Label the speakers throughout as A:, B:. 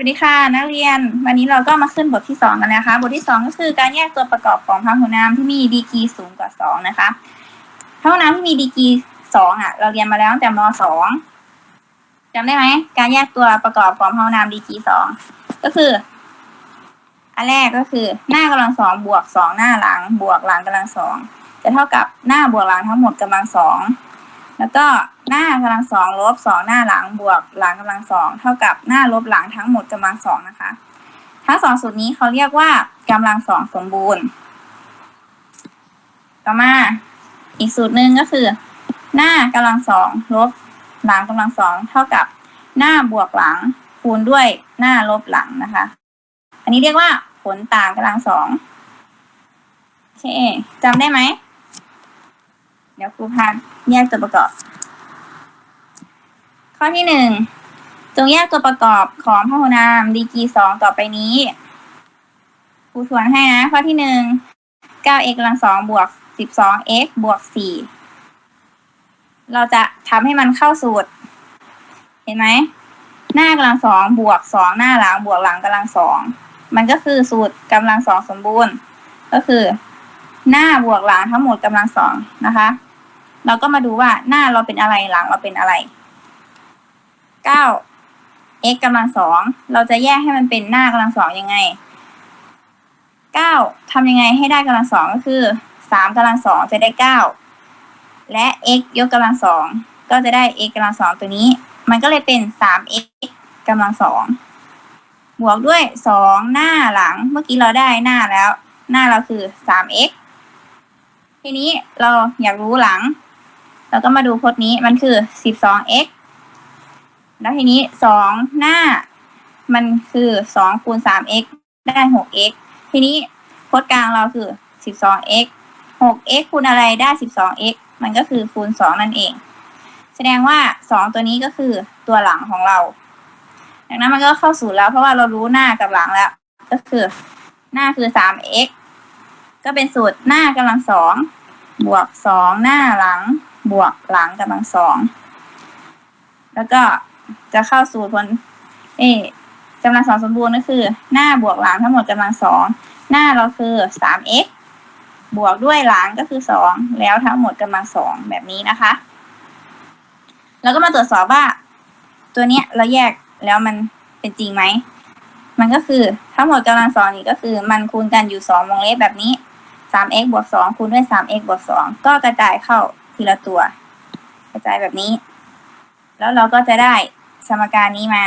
A: วัสดีค่ะ นักเรียน วันนี้เราก็มาขึ้นบทที่สองกันนะคะ บทที่สองก็คือการแยกตัวประกอบของพหุนามที่มีดีกรีสูงกว่าสองนะคะพหุนามที่มีดีกรีสองอะ เราเรียนมาแล้วตั้งแต่มสองจำได้ไหมการแยกตัวประกอบของพหุนามดีกรีสองก็คือ อันแรกก็คือ หน้ากำลังสองบวกสองหน้าหลังบวกหลังกำลังสองจะเท่ากับหน้าบวกหลังทั้งหมดกำลังสอง แล้วก็หน้ากำลังสองลบสองหน้าหลังบวกหลังกำลังสองเท่ากับหน้าลบหลังทั้งหมดกำลังสองนะคะ ทั้งสองสูตรนี้เขาเรียกว่ากำลังสองสมบูรณ์ ต่อมาอีกสูตรหนึ่งก็คือ หน้ากำลังสองลบหลังกำลังสองเท่ากับหน้าบวกหลังคูณด้วยหน้าลบหลังนะคะ อันนี้เรียกว่าผลต่างกำลังสองโอเคจำได้ไหม เดี๋ยวครูพาแยกตัวประกอบ ข้อที่หนึ่งจงแยกตัวประกอบของพหุนามดีกีสองต่อไปนี้ครูทวนให้นะ ข้อที่หนึ่งเก้า x กำลังสองบวกสิบสอง x บวกสี่เราจะทำให้มันเข้าสูตร เห็นไหม หน้ากำลังสองบวกสองหน้าหลังบวกหลังกำลังสองมันก็คือสูตรกำลังสองสมบูรณ์ ก็คือ หน้าบวกหลังทั้งหมดกำลังสองนะคะ เราก็มาดูว่าหน้าเราเป็นอะไรหลังเราเป็นอะไรเก้า x กำลังสองเราจะแยกให้มันเป็นหน้ากำลังสองยังไงเก้าทำยังไงให้ได้กำลังสองก็คือสามกำลังสองจะได้เก้าและ x ยกกำลังสองก็จะได้ x กำลังสองตัวนี้ มันก็เลยเป็นสาม x กำลังสองบวกด้วยสองหน้าหลังเมื่อกี้เราได้หน้าแล้ว หน้าเราคือสาม x ทีนี้เราอยากรู้หลัง เราก็มาดูพจน์นี้มันคือสิบสอง x แล้วทีนี้สองหน้า มันคือสองคูณสาม x ได้หก x ทีนี้พจน์กลางเราคือสิบสอง x หก x คูณอะไรได้สิบสอง x มันก็คือคูณสองนั่นเอง แสดงว่าสองตัวนี้ก็คือตัวหลังของเรา ดังนั้นมันก็เข้าสู่แล้วเพราะว่าเรารู้หน้ากับหลังแล้ว ก็คือหน้าคือสาม x ก็เป็นสูตรหน้ากำลังสองบวกสองหน้าหลัง บวกหลังกำลังสอง แล้วก็จะเข้าสู่ผลเอ๊กำลังสองสมบูรณ์ก็คือ หน้าบวกหลังทั้งหมดกำลังสองหน้าเราคือสาม x บวกด้วยหลังก็คือสองแล้วทั้งหมดกำลังสองแบบนี้นะคะ แล้วก็มาตรวจสอบว่า ตัวเนี้ยเราแยกแล้วมันเป็นจริงไหม มันก็คือทั้งหมดกำลังสองนี่ก็คือ มันคูณกันอยู่สองวงเล็บแบบนี้สาม x บวกสองคูณด้วยสาม x บวกสองก็กระจายเข้า ทีละตัว กระจายแบบนี้ แล้วเราก็จะได้สมการนี้มา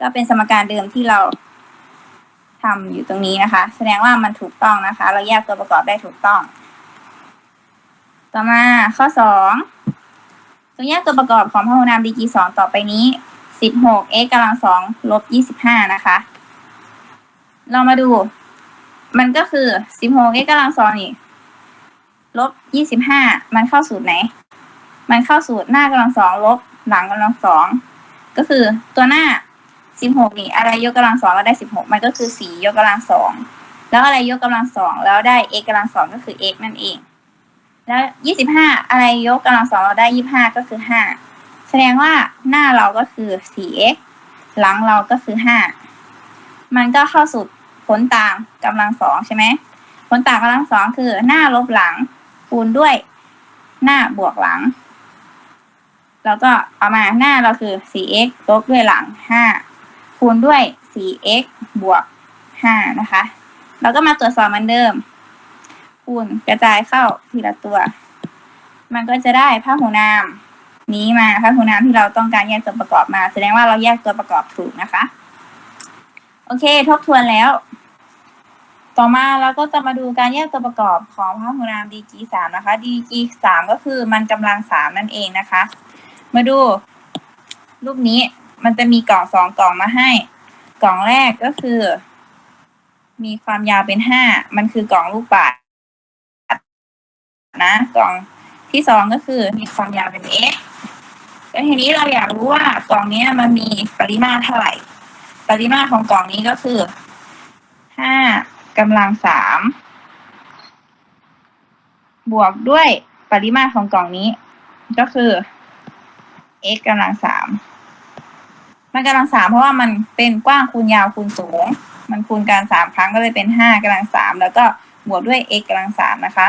A: ก็เป็นสมการเดิมที่เราทำอยู่ตรงนี้นะคะ แสดงว่ามันถูกต้องนะคะ เราแยกตัวประกอบได้ถูกต้อง ต่อมาข้อสองตัวแยกตัวประกอบของพหุนามดีกรีสองต่อไปนี้สิบหก x กำลังสองลบยี่สิบห้านะคะ เรามาดู มันก็คือสิบหก x กำลังสองนี่ ลบยี่สิบห้ามันเข้าสูตรไหน มันเข้าสูตรหน้ากำลังสองลบหลังกำลังสองก็คือตัวหน้าสิบหกนี่อะไรยกกำลังสองแล้วได้สิบหกมันก็คือสี่ยกกำลังสองแล้วอะไรยกกำลังสองแล้วได้ x กำลังสองก็คือ x นั่นเอง แล้วยี่สิบห้าอะไรยกกำลังสองเราได้ยี่ห้าก็คือห้าแสดงว่าหน้าเราก็คือสี่ x หลังเราก็คือห้ามันก็เข้าสู่ผลต่างกำลังสองใช่ไหมผลต่างกำลังสองคือหน้าลบหลัง คูณด้วยหน้าบวกหลัง แล้วก็เอามาหน้าเราคือ 4x ลบด้วยหลัง 5 คูณด้วย 4x บวก 5 นะคะ เราก็มาตรวจสอบเหมือนเดิม คูณกระจายเข้าทีละตัว มันก็จะได้พหุนามนี้มาพหุนามที่เราต้องการแยกตัวประกอบมา แสดงว่าเราแยกตัวประกอบถูกนะคะ โอเค ทบทวนแล้ว ต่อมาเราก็จะมาดูการแยกตัวประกอบของพหุนามดีกีสามนะคะ ดีกีสามก็คือมันกำลังสามนั่นเองนะคะ มาดู รูปนี้มันจะมีกล่องสองกล่องมาให้ กล่องแรกก็คือ มีความยาวเป็นห้ามันคือกล่องลูกบาศนะกล่องที่สองก็คือมีความยาวเป็น x แล้วทีนี้เราอยากรู้ว่ากล่องนี้มันมีปริมาตรเท่าไหร่ ปริมาตรของกล่องนี้ก็คือห้า กำลังสามบวกด้วยปริมาตรของกล่องนี้ ก็คือ x กำลังสามมันกำลังสามเพราะว่ามันเป็นกว้างคูณยาวคูณสูง มันคูณกันสามครั้งก็เลยเป็นห้ากำลังสามแล้วก็บวกด้วย x กำลังสามนะคะ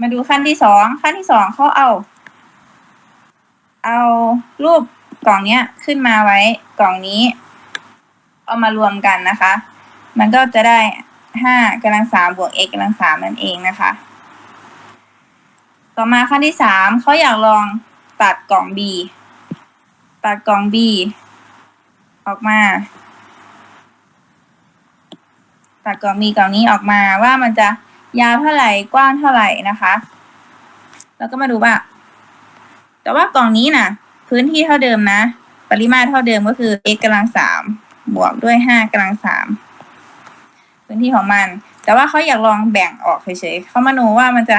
A: มาดูขั้นที่สองขั้นที่สองเขาเอา เอารูปกล่องเนี้ยขึ้นมาไว้กล่องนี้ เอามารวมกันนะคะ มันก็จะได้ห้ากำลังสามบวก x กำลังสามนั่นเองนะคะ ต่อมาขั้นที่สามเขาอยากลองตัดกล่อง B ตัดกล่อง B ออกมา ตัดกล่อง B กล่องนี้ออกมาว่ามันจะยาวเท่าไหร่กว้างเท่าไหร่นะคะ แล้วก็มาดูว่า แต่ว่ากล่องนี้น่ะ พื้นที่เท่าเดิมนะ ปริมาตรเท่าเดิมก็คือ x กำลังสามบวกด้วยห้ากำลังสาม พื้นที่ของมัน แต่ว่าเขาอยากลองแบ่งออกเฉยๆเขามาโนว่ามันจะ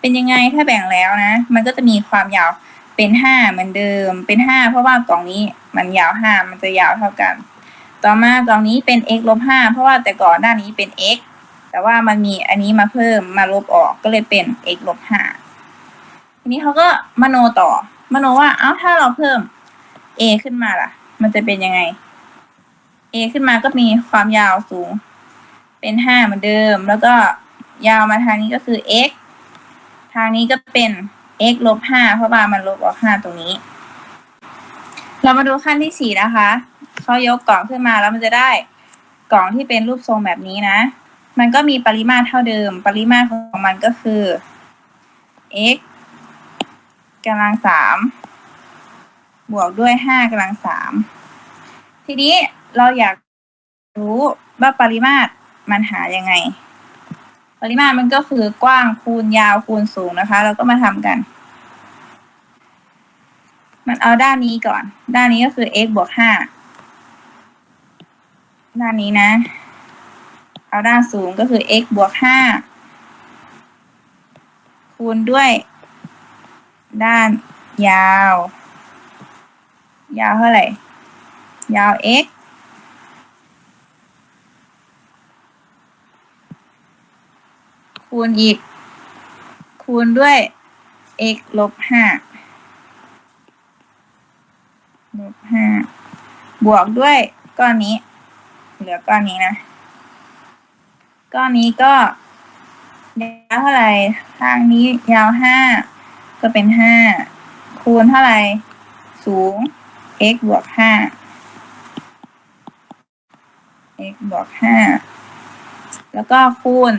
A: เป็นยังไงถ้าแบ่งแล้วนะ มันก็จะมีความยาวเป็นห้าเหมือนเดิม เป็นห้าเพราะว่ากล่องนี้มันยาวห้ามันจะยาวเท่ากัน ต่อมากล่องนี้เป็น x ลบห้าเพราะว่าแต่ก่อนหน้านี้เป็น x แต่ว่ามันมีอันนี้มาเพิ่มมาลบออกก็เลยเป็น x ลบห้าทีนี้เขาก็มโนต่อ มโนว่า เอ้า ถ้าเราเพิ่ม a ขึ้นมาล่ะ มันจะเป็นยังไง a ขึ้นมาก็มีความยาวสูง เป็นห้าเหมือนเดิม แล้วก็ยาวมาทางนี้ก็คือ x ทางนี้ก็เป็น x ลบห้าเพราะว่ามันลบออกห้าตรงนี้ เรามาดูขั้นที่สี่นะคะเขายกกล่องขึ้นมาแล้วมันจะได้กล่องที่เป็นรูปทรงแบบนี้นะ มันก็มีปริมาตรเท่าเดิม ปริมาตรของมันก็คือ x กำลังสามบวกด้วยห้ากำลังสามทีนี้เราอยากรู้ว่าปริมาตร มันหายังไง ปริมาตรมันก็คือกว้างคูณยาวคูณสูงนะคะ เราก็มาทำกัน มันเอาด้านนี้ก่อน ด้านนี้ก็คือ x บวกห้าด้านนี้นะ เอาด้านสูงก็คือ x บวกห้าคูณด้วย ด้านยาว ยาวเท่าไหร่ ยาว x คูณอีก คูณด้วย x ลบห้าลบห้าบวกด้วยก้อนนี้ เหลือก้อนนี้นะ ก้อนนี้ก็ยาวเท่าไหร่ทางนี้ยาวห้าก็เป็นห้าคูณเท่าไหร่สูง x บวกห้า x บวกห้าแล้วก็คูณ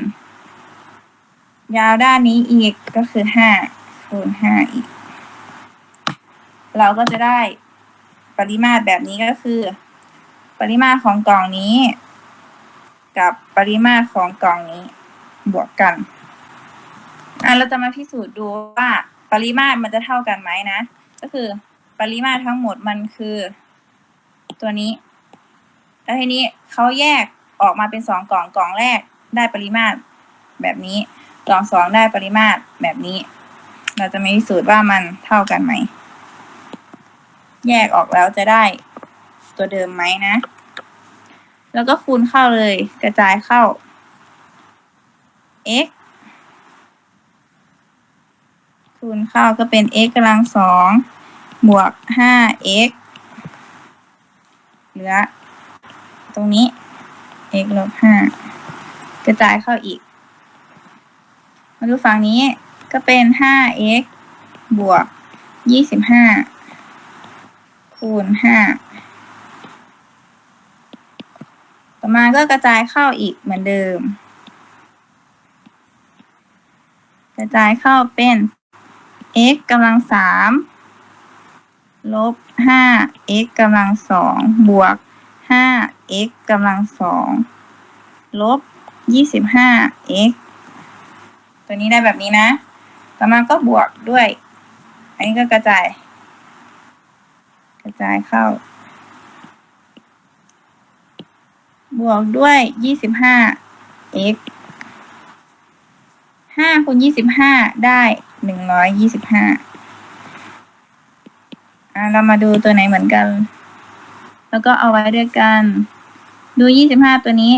A: ยาวด้านนี้อีกก็คือห้าคูณห้าอีก เราก็จะได้ปริมาตรแบบนี้ก็คือ ปริมาตรของกล่องนี้ กับปริมาตรของกล่องนี้บวกกันอะเราจะมาพิสูจน์ดูว่า ปริมาตรมันจะเท่ากันไหมนะ ก็คือปริมาตรทั้งหมดมันคือ ตัวนี้ แล้วทีนี้เขาแยกออกมาเป็นสองกล่องกล่องแรกได้ปริมาตรแบบนี้ ลองสองได้ปริมาตรแบบนี้ เราจะมาพิสูจน์ว่ามันเท่ากันไหม แยกออกแล้วจะได้ตัวเดิมไหมนะ แล้วก็คูณเข้าเลยกระจายเข้า x คูณเข้าก็เป็น x กำลังสองบวกห้า x เหลือ ตรงนี้ x ลบห้ากระจายเข้าอีก มาดูฝั่งนี้ก็เป็นห้า x บวกยี่สิบห้าคูณห้าต่อมาก็กระจายเข้าอีกเหมือนเดิม กระจายเข้าเป็น x กำลังสามลบห้า x กำลังสองบวกห้า x กำลังสองลบยี่สิบห้า x ตัวนี้ได้แบบนี้นะ ต่อมาก็บวกด้วย อันนี้ก็กระจาย กระจายเข้า บวกด้วยยี่สิบห้า x ห้าคูณยี่สิบห้าได้หนึ่งร้อยยี่สิบห้าอ่าเรามาดูตัวไหนเหมือนกัน แล้วก็เอาไว้ด้วยกัน ดูยี่สิบห้าตัวนี้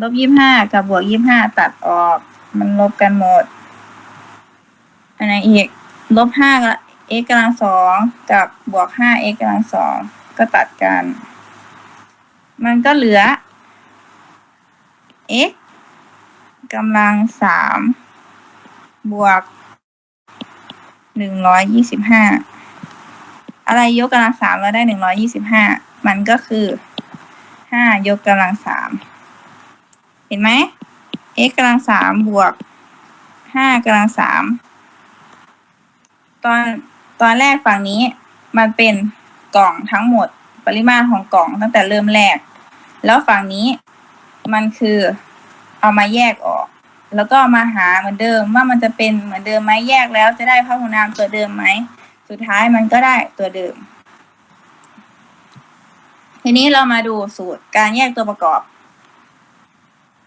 A: ลบยี่ห้ากับบวกยี่ห้าตัดออก มันลบกันหมด อันไหนอีก ลบห้ากับ x กำลังสองกับบวกห้า x กำลังสองก็ตัดกัน มันก็เหลือ x กำลังสามบวกหนึ่งร้อยยี่สิบห้าอะไรยกกำลังสามเราได้หนึ่งร้อยี่สิบห้ามันก็คือห้ายกกำลังสามเห็นไหม x กำลังสามบวกห้ากำลังสามตอนตอนแรกฝั่งนี้มันเป็นกล่องทั้งหมดปริมาตรของกล่องตั้งแต่เริ่มแรก แล้วฝั่งนี้มันคือเอามาแยกออก แล้วก็มาหาเหมือนเดิมว่ามันจะเป็นเหมือนเดิมไหมแยกแล้วจะได้พหุนามตัวเดิมไหมสุดท้ายมันก็ได้ตัวเดิม ทีนี้เรามาดูสูตรการแยกตัวประกอบ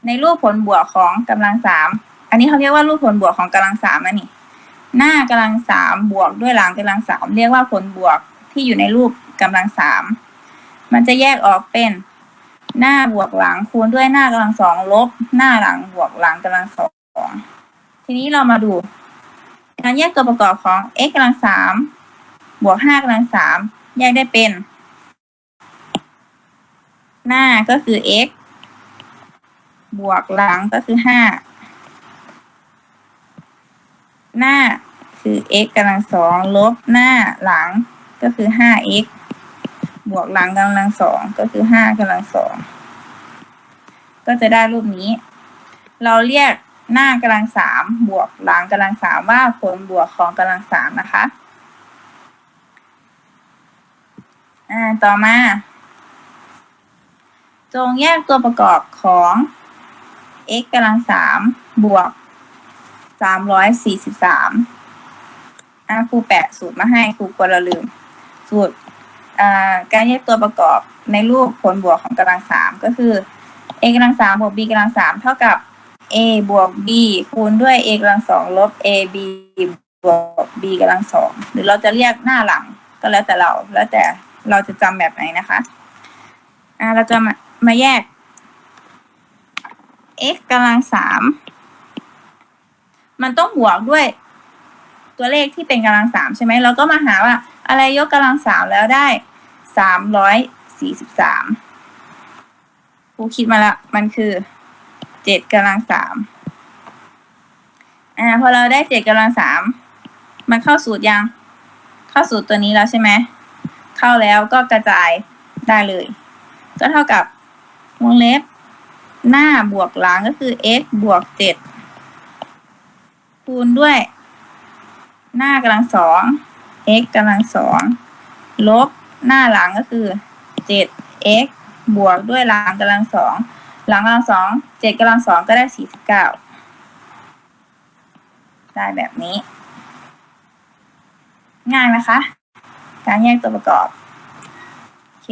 A: ในรูปผลบวกของกำลังสามอันนี้เขาเรียกว่ารูปผลบวกของกำลังสามนะนี่ หน้ากำลังสามบวกด้วยหลังกำลังสามเรียกว่าผลบวกที่อยู่ในรูปกำลังสามมันจะแยกออกเป็นหน้าบวกหลังคูณด้วยหน้ากำลังสองลบ หน้าหลังบวกหลังกำลังสองทีนี้เรามาดู การแยกตัวประกอบของ x กำลังสามบวกห้ากำลังสามแยกได้เป็น หน้าก็คือ x บวกหลังก็คือห้าหน้าคือ x กำลังสองลบหน้าหลังก็คือห้า x บวกหลังกำลังสองก็คือห้ากำลังสองก็จะได้รูปนี้ เราเรียกหน้ากำลังสามบวกหลังกำลังสามว่าผลบวกของกำลังสามนะคะอ่าต่อมา จงแยกตัวประกอบของ x กำลังสามบวกสามร้อยสี่สิบสามอ่าครูแปะสูตรมาให้ครูกลัวเราลืม สูตรอ่าการแยกตัวประกอบในรูปผลบวกของกำลังสามก็คือ a กำลังสามบวก b กำลังสามเท่ากับ a บวก b คูณด้วย a กำลังสองลบ a b บวก b กำลังสองหรือเราจะเรียกหน้าหลังก็แล้วแต่เรา แล้วแต่เราจะจำแบบไหนนะคะอ่าเราจะมามาแยก x กำลังสามมันต้องบวกด้วยตัวเลขที่เป็นกำลังสามใช่ไหมเราก็มาหาว่า อะไรยกกำลังสามแล้วได้สามร้อยสี่สิบสามครูคิดมาละมันคือเจ็ดกำลังสามอ่าพอเราได้เจ็ดกำลังสามมันเข้าสูตรยัง เข้าสูตรตัวนี้แล้วใช่ไหมเข้าแล้วก็กระจายได้เลย ก็เท่ากับวงเล็บ หน้าบวกหลังก็คือ x บวกเจ็ดคูณด้วย หน้ากำลังสอง x กำลังสองลบหน้าหลังก็คือเจ็ด x บวกด้วยหลังกำลังสองหลังกำลังสองเจ็ดกำลังสองก็ได้สี่สิบเก้าได้แบบนี้ ง่ายไหมคะ การแยกตัวประกอบ โอเค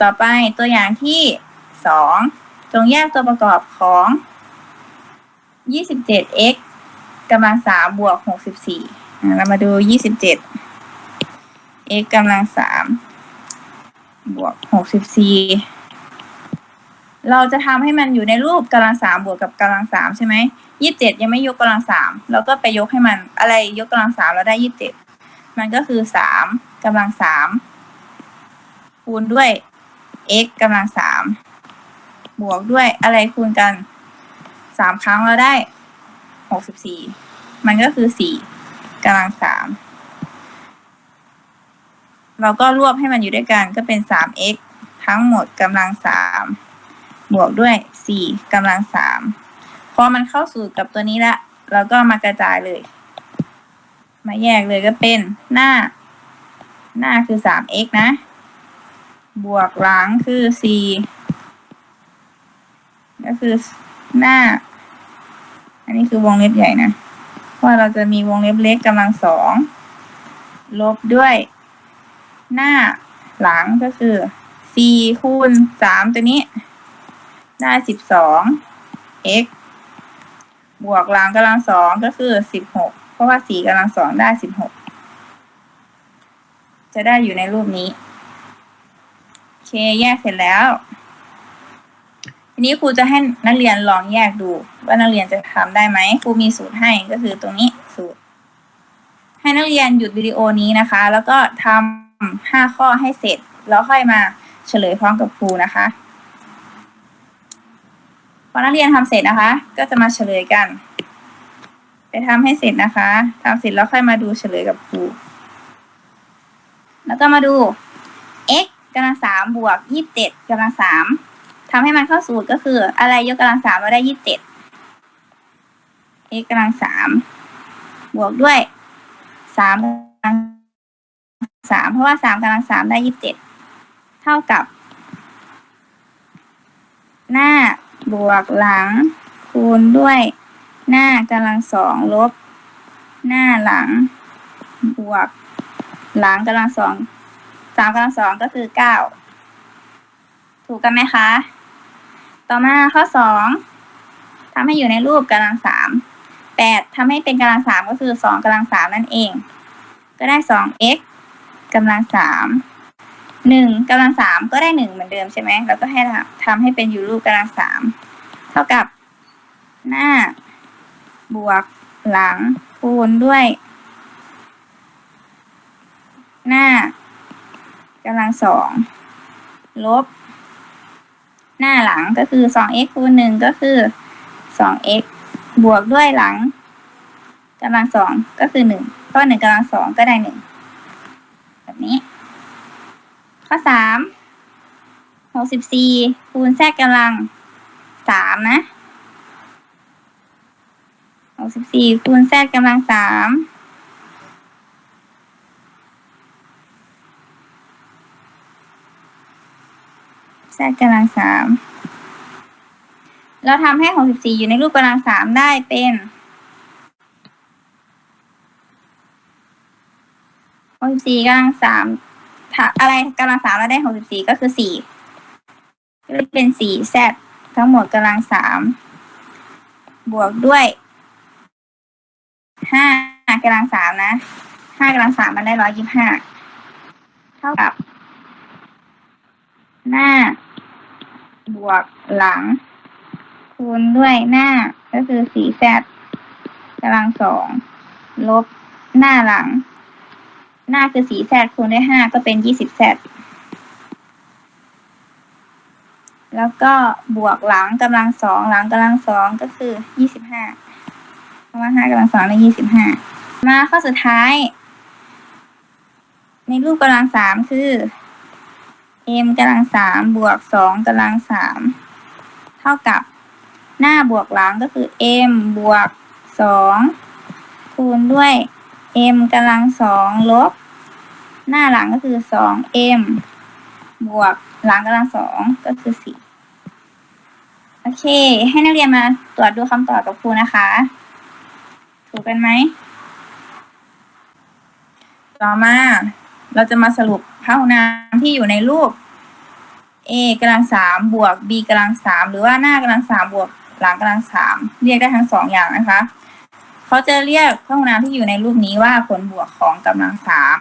A: ต่อไปตัวอย่างที่สอง จงแยกตัวประกอบของ 27x กำลังสามบวก64เรามาดู27 x กำลังสามบวก64เราจะทำให้มันอยู่ในรูปกำลังสามบวกกับกำลังสามใช่ไหม27ยังไม่ยกกำลังสามเราก็ไปยกให้มันอะไรยกกำลังสามเราได้27มันก็คือสามกำลังสามคูณด้วย x กำลังสาม บวกด้วยอะไรคูณกันสามครั้งเราได้หกสิบสี่มันก็คือสี่กำลังสามเราก็รวบให้มันอยู่ด้วยกันก็เป็นสาม x ทั้งหมดกำลังสามบวกด้วยสี่กำลังสามพอมันเข้าสูตรกับตัวนี้ละเราก็มากระจายเลย มาแยกเลยก็เป็นหน้า หน้าคือสาม x นะ บวกหลังคือสี่ ก็คือหน้า อันนี้คือวงเล็บใหญ่นะเพราเราจะมีวงเล็บเล็กกำลังสองลบด้วย หน้าหลังก็คือสี่คูณสามตัวนี้ ได้สิบสอง x บวกหลังกำลังสองก็คือสิบหกเพราะว่าสี่กำลังสองได้สิบหกจะได้อยู่ในรูปนี้ โอเค แยกเสร็จแล้ว ทีนี้ครูจะให้นักเรียนลองแยกดู ว่านักเรียนจะทำได้ไหมครูมีสูตรให้ก็คือตรงนี้สูตร ให้นักเรียนหยุดวิดีโอนี้นะคะ แล้วก็ทำห้าข้อให้เสร็จ แล้วค่อยมาเฉลยพร้อมกับครูนะคะพอนักเรียนทำเสร็จนะคะ ก็จะมาเฉลยกัน ไปทำให้เสร็จนะคะทำเสร็จแล้วค่อยมาดูเฉลยกับครู แล้วก็มาดู x กำลังสามบวกยี่สิบเจ็ดกำลังสาม ทำให้มันเข้าสูตรก็คือ อะไรยกกำลังสามเราได้ยี่สิบเจ็ด x กำลังสามบวกด้วยสามกำลังสามเพราะว่าสามกำลังสามได้ยี่สิบเจ็ดเท่ากับ หน้าบวกหลัง คูณด้วย หน้ากำลังสองลบ หน้าหลัง บวก หลังกำลังสองสามกำลังสองก็คือเก้าถูกกันไหมคะ ต่อมาข้อสองทำให้อยู่ในรูปกำลังสามแปดทำให้เป็นกำลังสามก็คือสองกำลังสามนั่นเอง ก็ได้สอง x กำลังสามหนึ่งกำลังสามก็ได้หนึ่งเหมือนเดิมใช่ไหมแล้วก็ให้ทำให้เป็นอยู่รูปกำลังสามเท่ากับหน้า บวกหลังคูณด้วย หน้ากำลังสองลบ หน้าหลังก็คือสอง x คูณหนึ่งก็คือสอง x บวกด้วยหลังกำลังสองก็คือหนึ่งเพราะหนึ่งกำลังสองก็ได้หนึ่งแบบนี้ ข้อสามหกสิบสี่คูณแทรกกำลังสามนะหกสิบสี่คูณแทรกกำลังสามแทร กกำลังสามเราทำให้หกสิบสี่อยู่ในรูปกำลังสามได้เป็นหกสิบสี่กำลังสามอะไรกำลังสามเราได้หกสิบสี่ก็คือสี่ก็เลยเป็นสี่แซดทั้งหมดกำลังสามบวกด้วยห้ากำลังสามนะห้ากำลังสามมันได้ร้อยยี่สิบห้าเท่ากับหน้า บวกหลัง คูณด้วยหน้าก็คือสี่แซดกำลังสองลบหน้าหลัง หน้าคือสี่แซดคูณด้วยห้าก็เป็นยี่สิบแซดแล้วก็บวกหลังกำลังสองหลังกำลังสองก็คือยี่สิบห้าเพราะว่าห้ากำลังสองได้ยี่สิบห้ามาข้อสุดท้าย ในรูปกำลังสามคือ m กำลังสามบวกสองกำลังสามเท่ากับหน้าบวกหลังก็คือ m บวกสองคูณด้วย m กำลังสองลบ หน้าหลังก็คือสอง m บวกหลังกำลังสองก็คือสี่โอเค ให้นักเรียนมาตรวจดูคำตอบกับครูนะคะ ถูกกันไหมต่อมา เราจะมาสรุปพหุนามที่อยู่ในรูป a กำลังสามบวก b กำลังสามหรือว่าหน้ากำลังสามบวกหลังกำลังสามเรียกได้ทั้งสองอย่างนะคะเขาจะเรียกพหุนามที่อยู่ในรูปนี้ว่าผลบวกของกำลังสาม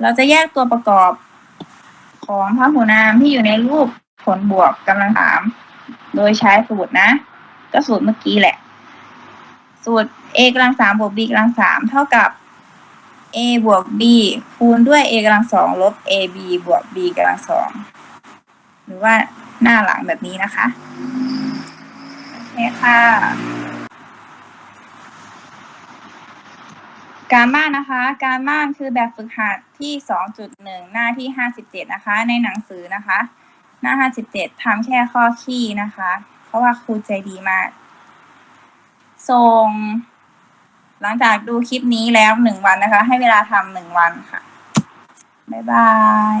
A: เราจะแยกตัวประกอบของพหุนามที่อยู่ในรูปผลบวกกำลังสามโดยใช้สูตรนะ ก็สูตรเมื่อกี้แหละ สูตร a กำลังสามบวก b กำลังสามเท่ากับ a บวก b คูณด้วย a กำลังสองลบ ab บวก b กำลังสองหรือว่าหน้าหลังแบบนี้นะคะ โอเคค่ะ การบ้านนะคะ การบ้านคือแบบฝึกหัดที่สองจุดหนึ่งหน้าที่ห้าสิบเจ็ดนะคะ ในหนังสือนะคะ หน้าห้าสิบเจ็ดทำแค่ข้อขี้นะคะ เพราะว่าครูใจดีมาก ส่ง หลังจากดูคลิปนี้แล้วหนึ่งวันนะคะ ให้เวลาทำหนึ่งวันค่ะ บ๊ายบาย